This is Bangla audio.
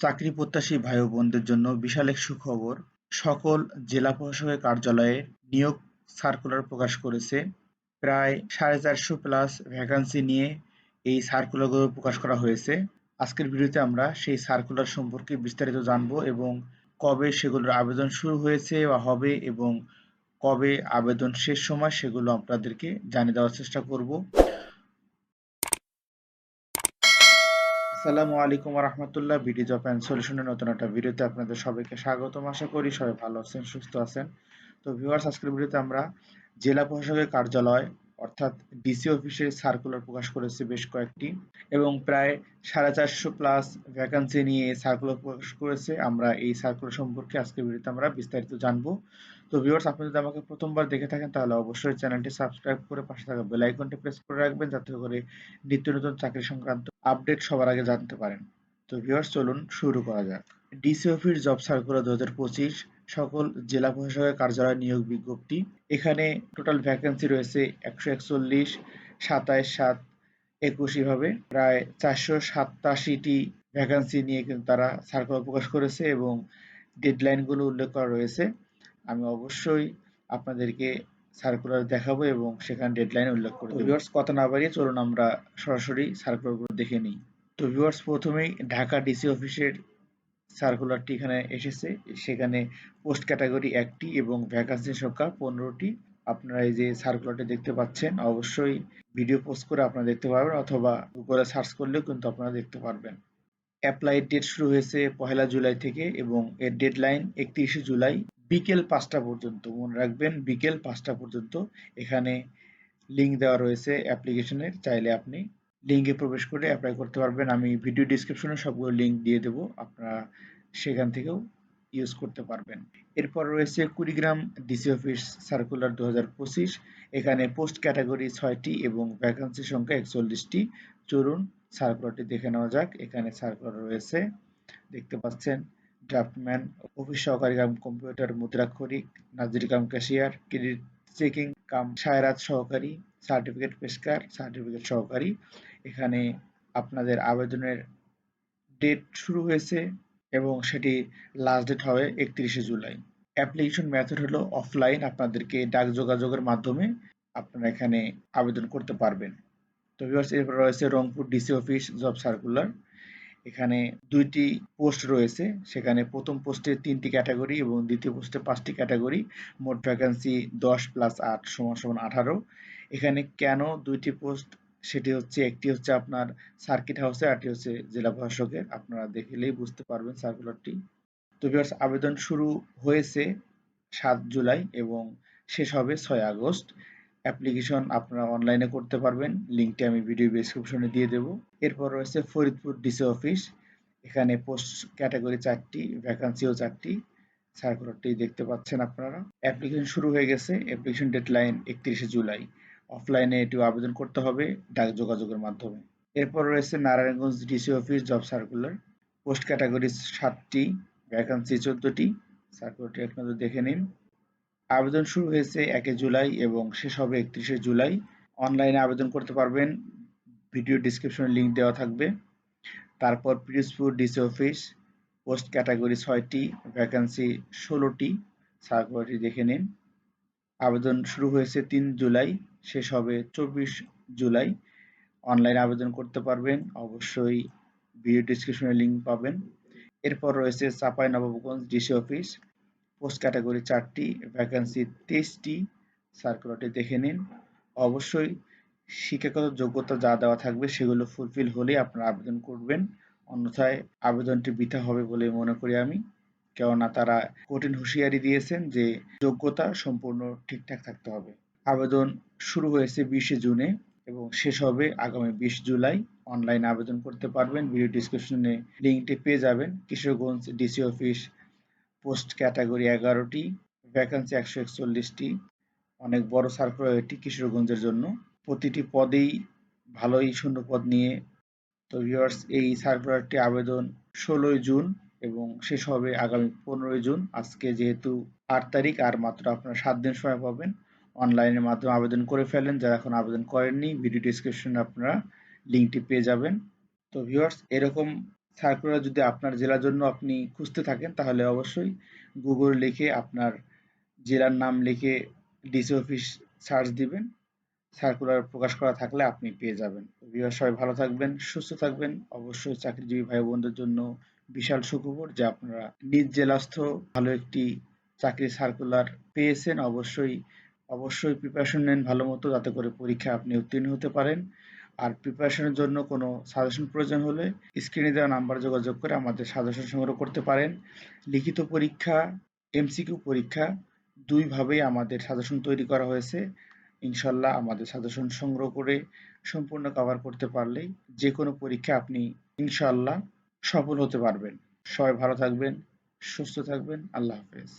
চাকরি প্রত্যাশী ভাই বোনদের জন্য বিশাল এক সুখবর। সকল জেলা প্রশাসকের কার্যালয়ে নিয়োগ সার্কুলার প্রকাশ করেছে। প্রায় সাড়ে চারশো প্লাস ভ্যাকান্সি নিয়ে এই সার্কুলারগুলো প্রকাশ করা হয়েছে। আজকের ভিডিওতে আমরা সেই সার্কুলার সম্পর্কে বিস্তারিত জানব এবং কবে সেগুলোর আবেদন শুরু হয়েছে বা হবে এবং কবে আবেদন শেষ সময় সেগুলো আপনাদেরকে জানিয়ে দেওয়ার চেষ্টা করব। আসসালামু আলাইকুম রহমতুল্লাহ বিডি জব অ্যান্ড সলিউশনের নতুন একটা ভিডিওতে আপনাদের সবাইকে স্বাগতম। আশা করি সবাই ভালো আছেন, সুস্থ আছেন। তো ভিউয়ার্স আজকের ভিডিওতে আমরা জেলা প্রশাসকের কার্যালয় অর্থাৎ ডিসি অফিসে সার্কুলার প্রকাশ করেছে বেশ কয়েকটি এবং প্রায় সাড়ে চারশো প্লাস ভ্যাকান্সি নিয়ে সার্কুলার প্রকাশ করেছে। আমরা এই সার্কুলার সম্পর্কে আজকের ভিডিওতে আমরা বিস্তারিত জানব। তো ভিউয়ার্স আপনি যদি আমাকে প্রথমবার দেখে থাকেন, তাহলে অবশ্যই চ্যানেলটি সাবস্ক্রাইব করে পাশে থাকা বেল আইকনটি প্রেস করে রাখবেন, যাতে করে নিত্য নতুন চাকরি সংক্রান্ত আপডেট সবার আগে জানতে পারেন। তো ভিউয়ার্স চলুন শুরু করা যাক। ডিসি অফিস জব সার্কুলার দু হাজার পঁচিশ সকল জেলা প্রশাসকের কার্যালয় নিয়োগ বিজ্ঞপ্তি। এখানে টোটাল ভ্যাকেন্সি রয়েছে একশো একচল্লিশ সাতাইশ সাত একুশ ভাবে প্রায় চারশো সাতাশিটি ভ্যাকেন্সি নিয়ে কিন্তু তারা সার্কুলার প্রকাশ করেছে এবং ডেডলাইনগুলো উল্লেখ করা রয়েছে। আমি অবশ্যই আপনাদেরকে সার্কুলার দেখাবো এবং সেখানে ডেডলাইন উল্লেখ করব ভিউয়ার্স কথা না বাড়িয়ে চলুন আমরা সরাসরি সার্কুলারগুলো দেখে নিই। তো ভিউয়ার্স প্রথমেই ঢাকা ডিসি অফিসের সার্কুলারটি এখানে এসেছে। সেখানে পোস্ট ক্যাটাগরি একটি এবং ভ্যাকান্সি সংখ্যা পনেরোটি। আপনারা এই যে সার্কুলারটি দেখতে পাচ্ছেন, অবশ্যই ভিডিও পোস্ট করে আপনারা দেখতে পারবেন অথবা গুগলে সার্চ করলেও কিন্তু আপনারা দেখতে পারবেন। অ্যাপ্লাই ডেট শুরু হয়েছে পহেলা জুলাই থেকে এবং এর ডেডলাইন একত্রিশে জুলাই বিকেল পাঁচটা পর্যন্ত। মনে রাখবেন বিকেল পাঁচটা পর্যন্ত এখানে লিঙ্ক দেওয়া রয়েছে অ্যাপ্লিকেশনের। চাইলে আপনি লিঙ্কে প্রবেশ করে অ্যাপ্লাই করতে পারবেন। আমি ভিডিও ডিসক্রিপশনে সবগুলো লিঙ্ক দিয়ে দেবো। আপনারা সেখান থেকেও ইউজ করতে পারবেন। এরপর রয়েছে কুড়িগ্রাম ডিসি অফিস সার্কুলার দু হাজার পঁচিশ। এখানে পোস্ট ক্যাটাগরি ছয়টি এবং ভ্যাকান্সি সংখ্যা একচল্লিশটি। চলুন সার্কুলারটি দেখে নেওয়া যাক। এখানে সার্কুলার রয়েছে। দেখতে পাচ্ছেন ড্রাফটম্যান অফিস সহকারী কাম কম্পিউটার মুদ্রাক্ষরিক, নাজির cum cashier credit checking cum সায়রাত সহকারী সার্টিফিকেট পেশকার সার্টিফিকেট সহকারী। এখানে আপনাদের আবেদনের ডেট শুরু হয়েছে এবং সেটি লাস্ট ডেট হবে একত্রিশে জুলাই। অ্যাপ্লিকেশন মেথড হলো অফলাইন আপনাদেরকে ডাক যোগাযোগের মাধ্যমে আপনারা এখানে আবেদন করতে পারবেন। তো এরপর রয়েছে Rangpur DC office job circular এখানে দুইটি পোস্ট রয়েছে। সেখানে প্রথম পোস্টে তিনটি ক্যাটাগরি এবং দ্বিতীয় পোস্টে পাঁচটি ক্যাটাগরি মোট ভ্যাকান্সি দশ প্লাস আট, সমান সমান আঠারো। এখানে কেন দুইটি পোস্ট? সেটি হচ্ছে, একটি হচ্ছে আপনার সার্কিট হাউসে আরটি হচ্ছে জেলা প্রশাসকের। আপনারা দেখলেই বুঝতে পারবেন সার্কুলারটি। তো ভিউয়ার্স, আবেদন শুরু হয়েছে সাত জুলাই এবং শেষ হবে ছয় আগস্ট। অ্যাপ্লিকেশন আপনারা অনলাইনে করতে পারবেন। লিঙ্কটি আমি ভিডিও ডিসক্রিপশনে দিয়ে দেব। এরপর রয়েছে ফরিদপুর ডিসি অফিস এখানে পোস্ট ক্যাটাগরি চারটি ভ্যাকান্সিও চারটি। সার্কুলারটি দেখতে পাচ্ছেন আপনারা। অ্যাপ্লিকেশন শুরু হয়ে গেছে। অ্যাপ্লিকেশন ডেডলাইন একত্রিশে জুলাই। অফলাইনে এটিও আবেদন করতে হবে ডাক যোগাযোগের মাধ্যমে। এরপর রয়েছে Narayanganj DC office job circular. Post category সাতটি, ভ্যাকান্সি চোদ্দটি। সার্কুলারটি আপনাদের দেখে নিন। আবেদন শুরু হয়েছে একে জুলাই এবং শেষ হবে একত্রিশে জুলাই। অনলাইনে আবেদন করতে পারবেন। ভিডিও ডিসক্রিপশনে লিঙ্ক দেওয়া থাকবে। তারপর Pirojpur DC office, post category ছয়টি, ভ্যাকান্সি ষোলোটি। সার্কুলারটি দেখে নিন। আবেদন শুরু হয়েছে তিন জুলাই, শেষ হবে চব্বিশ জুলাই। অনলাইনে আবেদন করতে পারবেন, অবশ্যই ভিডিও ডিসক্রিপশনে লিঙ্ক পাবেন। এরপর রয়েছে Chapai Nawabganj DC office post category চারটি ভ্যাকান্সি তেইশটি সার্কুলারটি দেখে নিন। অবশ্যই শিক্ষাগত যোগ্যতা যা দেওয়া থাকবে সেগুলো ফুলফিল হলেই আপনারা আবেদন করবেন। অন্যথায় আবেদনটি বৃথা হবে বলে মনে করি আমি। কেননা তারা কঠিন হুঁশিয়ারি দিয়েছেন যে যোগ্যতা সম্পূর্ণ ঠিকঠাক থাকতে হবে। আবেদন শুরু হয়েছে বিশে জুনে এবং শেষ হবে আগামী বিশ জুলাই। অনলাইন আবেদন করতে পারবেন। ভিডিও ডিসক্রিপশনে লিঙ্কটি পেয়ে যাবেন। Kishoreganj DC office post category এগারোটি ভ্যাকান্সি একশো একচল্লিশটি। অনেক বড় সার্কুলার এটি কিশোরগঞ্জের জন্য। প্রতিটি পদেই ভালোই শূন্য পদ নিয়ে তো ভিউয়ার্স এই সার্কুলারটি আবেদন ষোলোই জুন এবং শেষ হবে আগামী পনেরোই জুন। আজকে যেহেতু আট তারিখ, আর মাত্র আপনারা সাত দিন সময় পাবেন, অনলাইনের মাধ্যমে আবেদন করে ফেলেন যারা এখন আবেদন করেননি, ভিডিও ডিসক্রিপশনে আপনারা লিঙ্কটি পেয়ে যাবেন। তো ভিউয়ার্স এরকম সার্কুলার যদি আপনার জেলার জন্য আপনি খুঁজতে থাকেন, তাহলে অবশ্যই গুগল লিখে আপনার জেলার নাম লিখে ডিসি অফিস সার্চ দিবেন। সার্কুলার প্রকাশ করা থাকলে আপনি পেয়ে যাবেন। ভিউয়ার সবাই ভালো থাকবেন, সুস্থ থাকবেন। অবশ্যই চাকরিজীবী ভাই বোনদের জন্য বিশাল সুখবর যে আপনারা নিজ জেলাস্থ ভালো একটি চাকরির সার্কুলার পেয়েছেন। অবশ্যই অবশ্যই প্রিপারেশন নেন ভালো মতো, যাতে করে পরীক্ষা আপনি উত্তীর্ণ হতে পারেন। আর প্রিপারেশনের জন্য কোনো সাজেশন প্রয়োজন হলে স্ক্রিনে দেওয়া নাম্বার যোগাযোগ করে আমাদের সাজেশন সংগ্রহ করতে পারেন। লিখিত পরীক্ষা এমসিকিউ পরীক্ষা দুইভাবেই আমাদের সাজেশন তৈরি করা হয়েছে। ইনশাল্লাহ আমাদের সাজেশন সংগ্রহ করে সম্পূর্ণ কভার করতে পারলেই যে কোনো পরীক্ষা আপনি ইনশাল্লাহ সফল হতে পারবেন। সবাই ভালো থাকবেন সুস্থ থাকবেন। আল্লাহ হাফেজ।